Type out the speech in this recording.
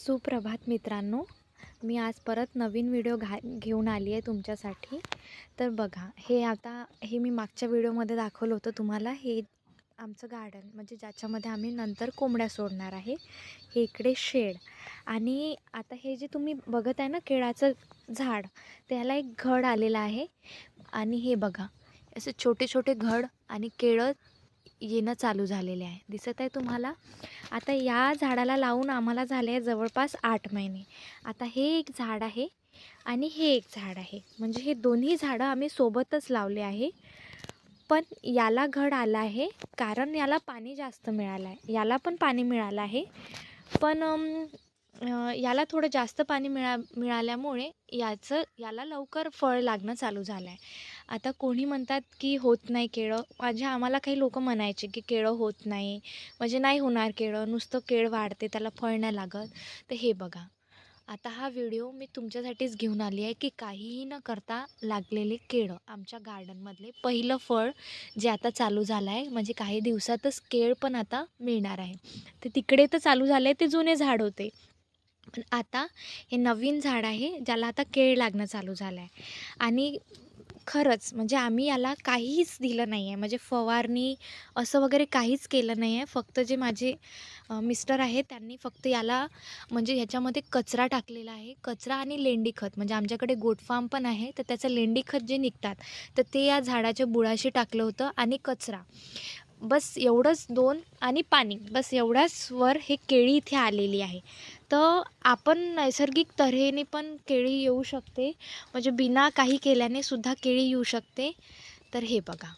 सुप्रभात मित्रांनो. मी आज परत नवीन व्हिडिओ घा घेऊन आली आहे तुमच्यासाठी. तर बघा हे आता हे मी मागच्या व्हिडिओमध्ये दाखवलं होतं तुम्हाला. हे आमचं गार्डन म्हणजे ज्याच्यामध्ये आम्ही नंतर कोंबड्या सोडणार आहे. हे इकडे शेड. आणि आता हे जे तुम्ही बघत आहे ना केळाचं झाड त्याला एक घड आलेलं आहे. आणि हे बघा असे छोटे छोटे घड आणि केळं येणं चालू झालेले आहे. दिसत आहे तुम्हाला? आता या झाडाला लावून आम्हाला झाले आहे जवळपास आठ महिने. आता हे एक झाड आहे आणि हे एक झाड आहे. म्हणजे हे दोन्ही झाडं आम्ही सोबतच लावले आहे. पण याला घड आला आहे कारण याला पाणी जास्त मिळालं आहे. याला पण पाणी मिळालं आहे. पण याला थोडं जास्त पाणी मिळा मिळाल्यामुळे याचं याला लवकर फळ लागणं चालू झालं आहे आता कोणी म्हणतात की होत नाही केळं. माझ्या आम्हाला काही लोक म्हणायचे की केळं होत नाही. म्हणजे नाही होणार केळं. नुसतं केळ वाढते त्याला फळ नाही लागत. तर हे बघा. आता हा व्हिडिओ मी तुमच्यासाठीच घेऊन आली आहे की काहीही न करता लागलेले केळं आमच्या गार्डनमधले पहिलं फळ जे आता चालू झालं आहे म्हणजे काही दिवसातच केळ पण आता मिळणार आहे. ते तिकडे तर चालू झालं आहे ते जुने झाड होते. पण आता हे नवीन झाड आहे ज्याला आता केळ लागणं चालू झालं आहे आणि खरंच म्हणजे आम्ही याला काहीच दिलं नाही आहे म्हणजे फवारणी असं वगैरे काहीच केलं नाही आहे फक्त जे माझे मिस्टर आहेत त्यांनी फक्त याला म्हणजे ह्याच्यामध्ये कचरा टाकलेला आहे. कचरा आणि लेंडी खत. म्हणजे आमच्याकडे गोटफार्म पण आहे तर त्याचं लेंडी खत जे निघतात तर ते या झाडाच्या बुळाशी टाकलं होतं आणि कचरा. बस एवढंच दोन आणि पाणी. बस एवढ्याच वर हे केळी इथे आलेली आहे. तर आपण नैसर्गिक तऱ्हेने पण केळी येऊ शकते. म्हणजे बिना काही केल्याने सुद्धा केळी येऊ शकते. तर हे बघा.